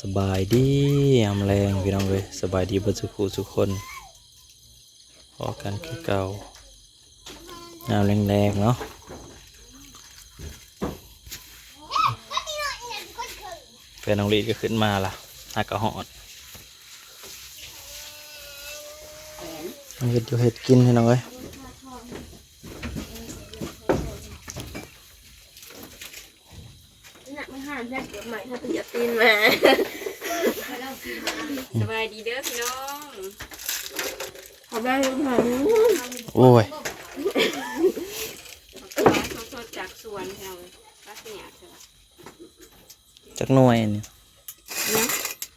สบายดียามแรงพี่น้องเลยสบายดีบ่สุขุทุกคนพอกันคือเก่ายามแรงๆเนาะเพื่อนน้องลีก็ขึ้นมาล่ะหากระหอดมันเห็ดอยู่เห็ดกินพี่น้องเลย หนักไม่ห่านแรกเกิดใหม่ถ้าเป็นยาตีนมาสบายดีเด้อพี่น้องขอได้ยังไงโอ้ยสดๆจากสวนพี่น้องรักเนี่ยใช่ปะจักหน่วยนี่เนี่ย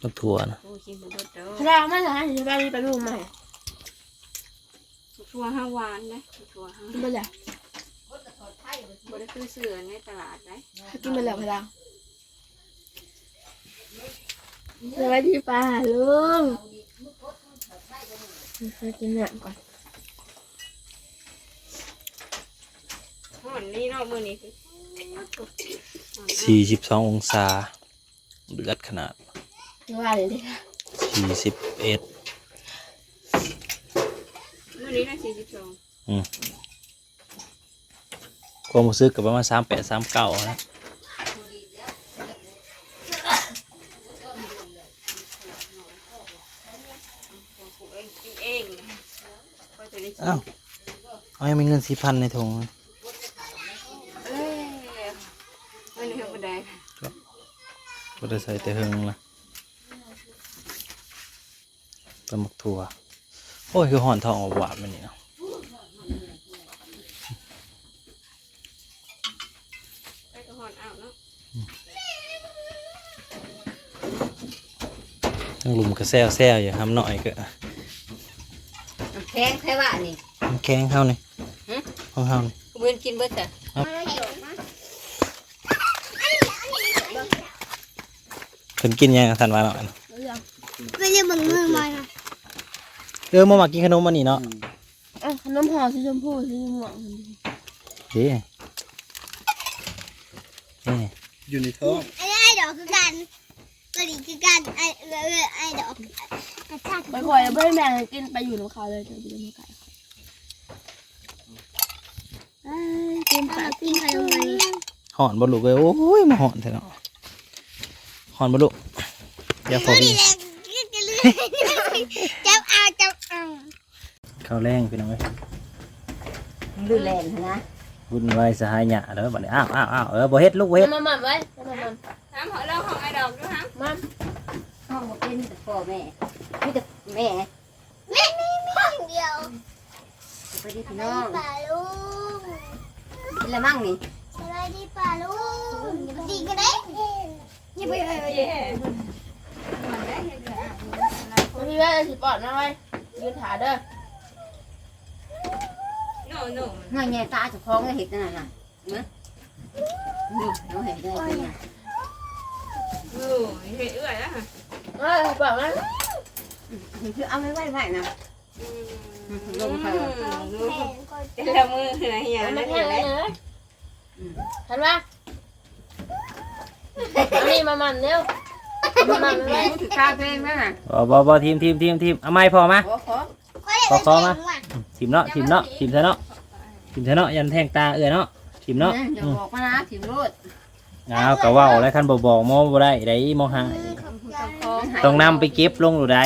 มักถั่วนะโอ้กินเป็นรสเด้อพระราไม่ใช่จะไปไปรูปใหม่ทัวห้าหวานนะทัวห้ากินไปแล้วบได้คือเสือในตลาดนะกินไปแล้วพระรา สวัสดีป้าลุงไปกินหนักก่อนห่อนนี่เนอกมือนี้คือสี่สิบสององศาเดือดขนาดว่าเลยดิสี่สิบเอ็ดมือนี้นะสี่สิบสองความรู้สึกกับประมาณสามแปดสามเก้านะ ปลูกเองกินเองก็จะได้กิน อ้าวเอาให้มีเงินสี่พันในถุงเอ้ยไม่ได้เห็นบันไดก็จะใส่แต่เฮงละปลาหมึกถั่ว โอ้ย คือห่อนทองหวานมันนี่เนาะไปก็ห่อนเอาเนาะทั้งลุมก็แซวแซวอยู่ทำหน่อยก็ แพงแค่ว่านี่มันแข็งเข้านี่หึของเข้านี่เพื่อนกินเบิดจ้ะเพิ่นกินยังกับทันวาหน่อยเนาะไม่ได้บังมือมาเออมามากินขนมมันนี่เนาะอะขนมห่อสีชมพูสีม่วงเฮ้เฮ้อยู่ในท้อง ไอ้ไอ้ดอกคือกัน ตัวนี้คือกันไอ้เออไอ้ดอกกระชากไปคอยไม่แม่กินไปอยู่น้ำเขาเลยจะไปดูน้ำไก่กินปลาปิ้งขนมมันห่อนบลุกเลยโอ้ยมาห่อนเถอะเนาะห่อนบลุกอย่าพอตัวพี่นี้แรงก็จะเลื่อยจับเอาจับเอาข้าวแรงพี่น้องเอ้ยดูแลนะ วุ่นวายสหายหยะเด้อบัดนี้อ้าวอ้าวอ้าวเออบ่เฮ็ดลูกบ่เฮ็ด มาม่ำไว้มาม่ถามเขาเล่าของไอ้ดอกด้วยฮะำมาห้องบ่เป็นแต่พ่อแม่มีแต่แม่แม่นี่มีเดียวไปดีพี่น้อง ป่าลุงกินละมั่งนี่สบายดีป่าลุงดีกันได้อย่าไปเลยเย่พี่แม่สิปอดมาไว้ยืนถาเด้อ ง่ายแง่ตาเจะคล้าของก็เห็ดนั่นน่ะเนาะนี่เราเห็นได้เป็นไงโอ้ยเห็ดเอื้อยแล้วฮะเอ้ยปอดมาคือเอาไว้ไว้ไว้นะลงไปแม่ก็แต่ละมือนะเฮียเอานั่มานแค่เห็นเลแล้ยวนะทันปะอันนี้มามันเร็วมามันไว้พูดถึงข้าวเพลงนั่นน่ะบ่บ่บ่ทีมทีมทีมทีมเอาไม้พอมาขอขอขอขอมาทีมเนาะทีมเนาะทีมเถอะเนาะ ทีมเถอะเนาะยันแทงตาเอื้อเนาะทีมเนาะอย่าบอกมานะถิ่มรูดอ้าวก็เว้าแล้วคันบ่บอกมอบ่ได้ได้มอหาต้องนำไปเก็บลงหรือใด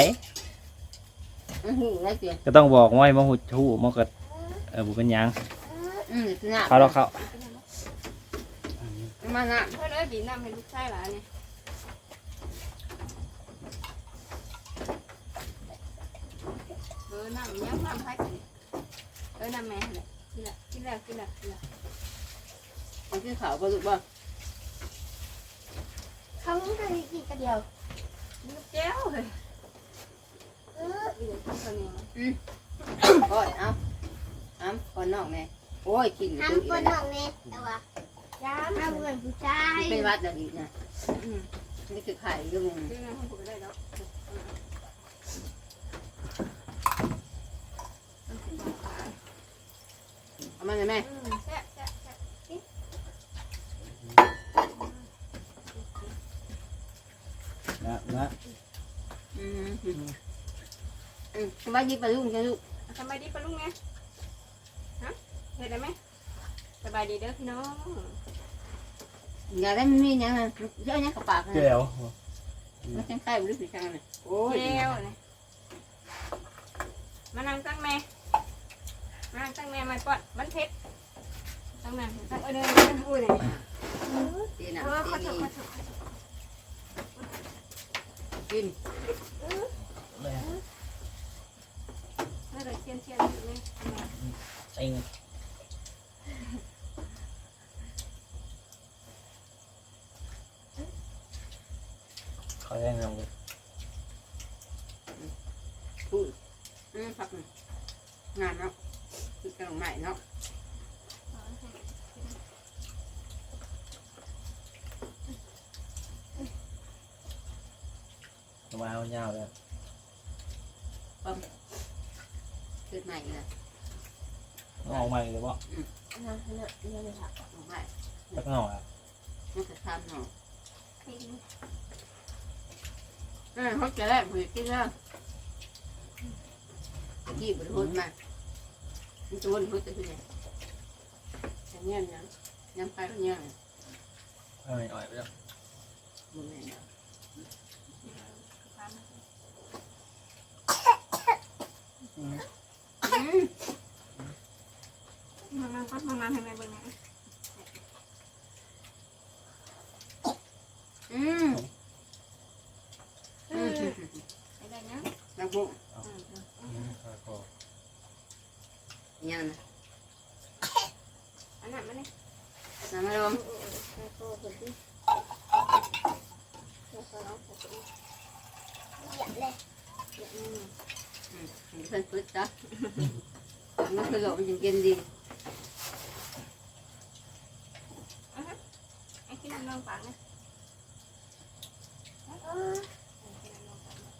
หูอะไรเปลี่ยนก็ต้องบอกว่าให้มาหูทู่มอก็เออบ่เป็นหยังอืมคือหน้าเขาเราเขามาน่ะเพื่อนเอ้ยบีน้ำให้ลูกชายหลานเนี่ยเออน้ำยังน้ำให้กันเออน้ำแม่เลยกิ นละกินละกินละกินละเอาขึ้นเขาบ่ลูกบ่เขาไม่เคยกินกันเดียวลูกแก้วเลยเออกินข้าวเหนียวโอ้ยเอาอ้ำก่อนนอกแม่โอ้ยกินอยู่ห้ามตัวคนเดีนยวอกเน็ตแต่ว่าย้ำห้ามเหมือนผู้ชายเป็นวัดเดี๋ยวนี้นะอืมนี่คือไข่ด้วยมึงกินน้ำให้ผมได้แล้ว เอามาเลยแม่อืมแซ่บแซ่บแซ่บนะนะอืมอืมอืมสบายดีปะลุงจ้ะลูกสบายดีปะลุงไงฮะเห็นได้ไหมสบายดีเด้อพี่น้องอย่าได้มันมีอย่างนั้นเยอะแยะกับปากนะแก้วมันจังใกล้บ่รู้สึกจังเลยโอ้ยเจ้าเนี่ยมานั่งตั้งแม่ มานั่งตั้งแม่มาปอดมันเผ็ดตั้งนั่งตั้งเออเดินอุ้ยเนี่ยตีน่ะเออขอตีโทษนี่ขอโทษขอโทษกินเออเดี๋ยวเชียนเชียนอยู่นี่เองเขาแนะนำเลยพูดอืมพักหนึ่งงานเนาะ คือกำลังใหม่เนาะมาเอาเงาเลยคือใหม่เลยเอาออกมาเลยบ่นะนะนี่เลยค่ะออกใหม่จักหน่อยอะมันจะทำเนาะเออเขาจะได้ผลิตกินแล้วที่บริโภคมา มันจะวนพุทธคือไงอย่างเงี้ยนะยังไปก็ยังเอาไม่อ่อยไปแล้วมึงเนี่ยอืมมานั่งพักมานั่งให้แม่เบิ่งนะอืมอืมไปได้นะแล้วพวกก็ ยังนะอันนั้นมาเนี่ยน้ำมาลง ไปโตเพิ่นดิเดี๋ยวขอร้องขอตัว อยากเลย เดี๋ยวอืม อืมเพิ่นพึ่งจ้ะมันคือหลงจริงๆดี ไอ้ที่มันนอนปากนะ เออ ไอ้ที่มันนอนปากนะ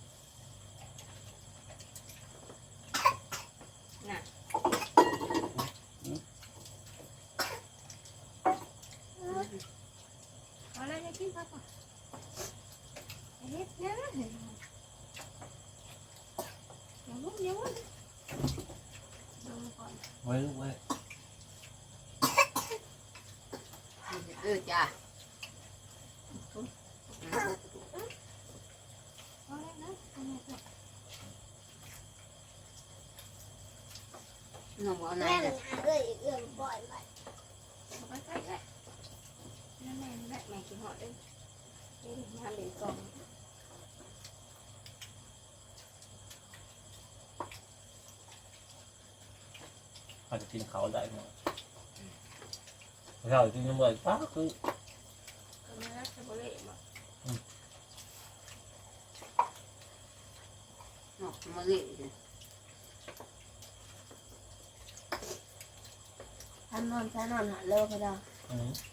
น่ะ เอาเลยจะกินพักก่อนไอ้เฮ็ดเนี่ย นะอย่าลุกอย่าลุกลงก่อนไว้ลูกไว้เออจ้ะเอาเลยนะเอาเล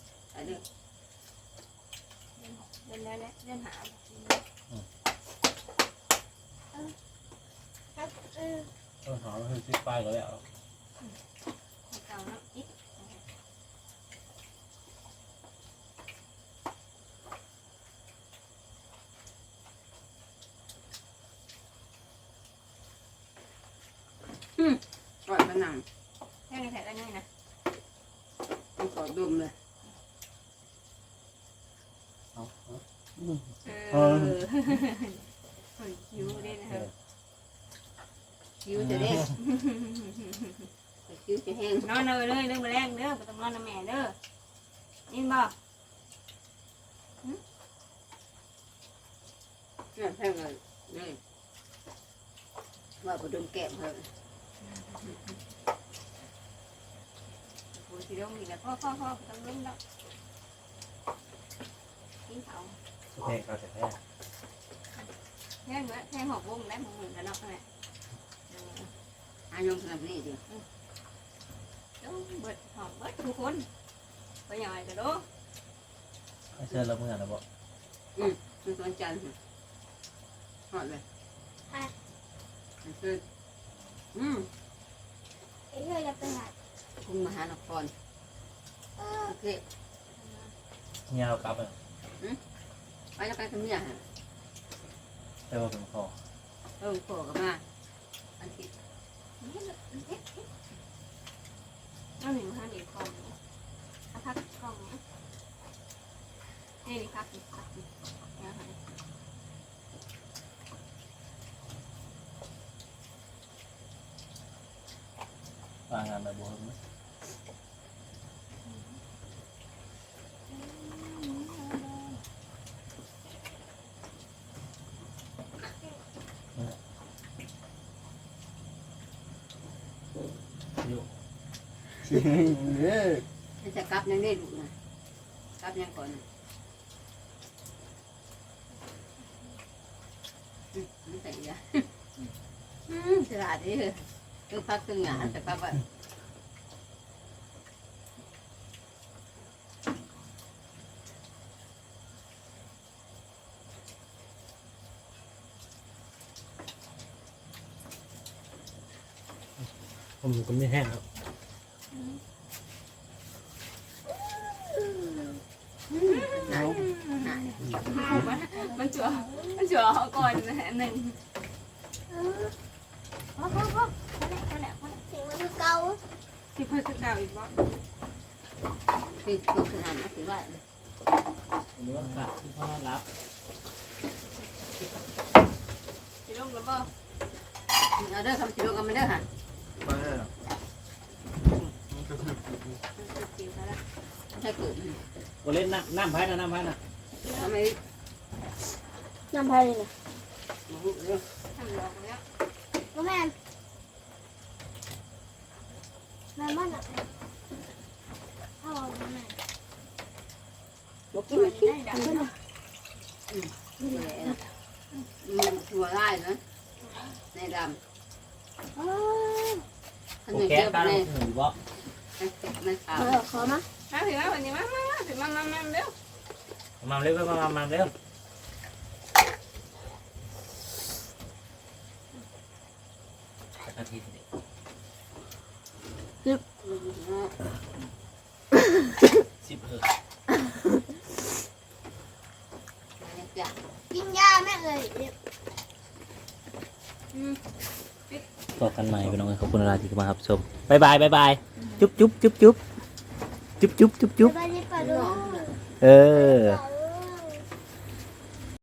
อันนี้เดินได้แล้วเดินหาครับเออต้นหอมคือซิปป้ายก็แล้วเก่าเนาะอีกปล่อยมันนั่งแค่ในแถวได้ยังนะต้องกอดดุมเลย เอา เออเฮ้ยคิวเด้นะครับคิ้วจะเด้คิ้วจะแห้งนอนเลยเลยเรื่องมาแรงเด้อบ่ต้องนอนนะแม่เด้อยินบ่เนี่ยแห้งเลยนี่ว่าไปดมแก้มเถอะโอ้ยสิลงอีกแล้วพ่อพ่อพ่อต้องลงแล้วกินเขา สุเทพเขาจะแพ้งเลยแทงหอกวงได้หมึงกันเนาะแหละอายงสำหรับนี่ดิเบิดหอมเบิดทุกคนไปใหญ่กันดูไม่เชิญเราเมื่อนะบอกมันสวนจันทร์หอดเลยมันคืออืมไอ้เพื่อนจะไปหากรุงมหานครโอเคเนี่ยเรากลับอะ ไปจะไปทำเนี่ยฮะแต่ว่าเป็นคอเออโผล่กันมาอันที่เอาหนึ่งห้าหนึ่งกล่องเอาพักกล่องนี่นี่พักนี่พักนี่นะคะวางงานแบบบนไหม มันจะกลับยังได้ดูนะกลับยังก่อนนะอืมไม่ใส่ยาอืมฉลาดดิเออตึงพักตึงหยาแต่กลับอะผมก็ไม่แห้งครับ หายหามันจั่วมันจั่วเอาก่อนหนึ่งพ่อพ่อพ่อพ่อแล้วพ่อแล้วพ่อแล้วสิ่งมันคือเก่าที่เพิ่งจะดาวอีกบ่คือตัวขนาดนั้นถือว่าหรือว่าขาดที่พ่อรับที่ลงแล้วบ่เอาเด้อคำชิโรกันไม่ได้อค่ะ ไปเลยจิ๋วแล้วใช่เกิดโอเล่นน้ำน้ำไผ่นะน้ำไผ่นะทำไมน้ำพายเลยนะมาบุกเรื่องทำลองแล้วก็แม่นแม่มันอะพ่อแม่บอกกินไม่กินได้ดังเนาะมันชัวร์ได้นะในดอ้าวำขโอนมเคเจียวตาในหูบอก ในขาวเออขอมามาถึงแล้ววันนี้มามามาถึงมามามาเร็วมาเร็วมามามาเร็วนาทีเดียวสิบเออจ้ะกินยาแม่เลยเดี๋ยวต่อกันใหม่พี่น้องขอบคุณอะไรที่เข้ามาครับชมบายบายบายบาย จุ๊บจุ๊บจุ๊บจุ๊บจุ๊บจุ๊บจุ๊บจุ๊บเออ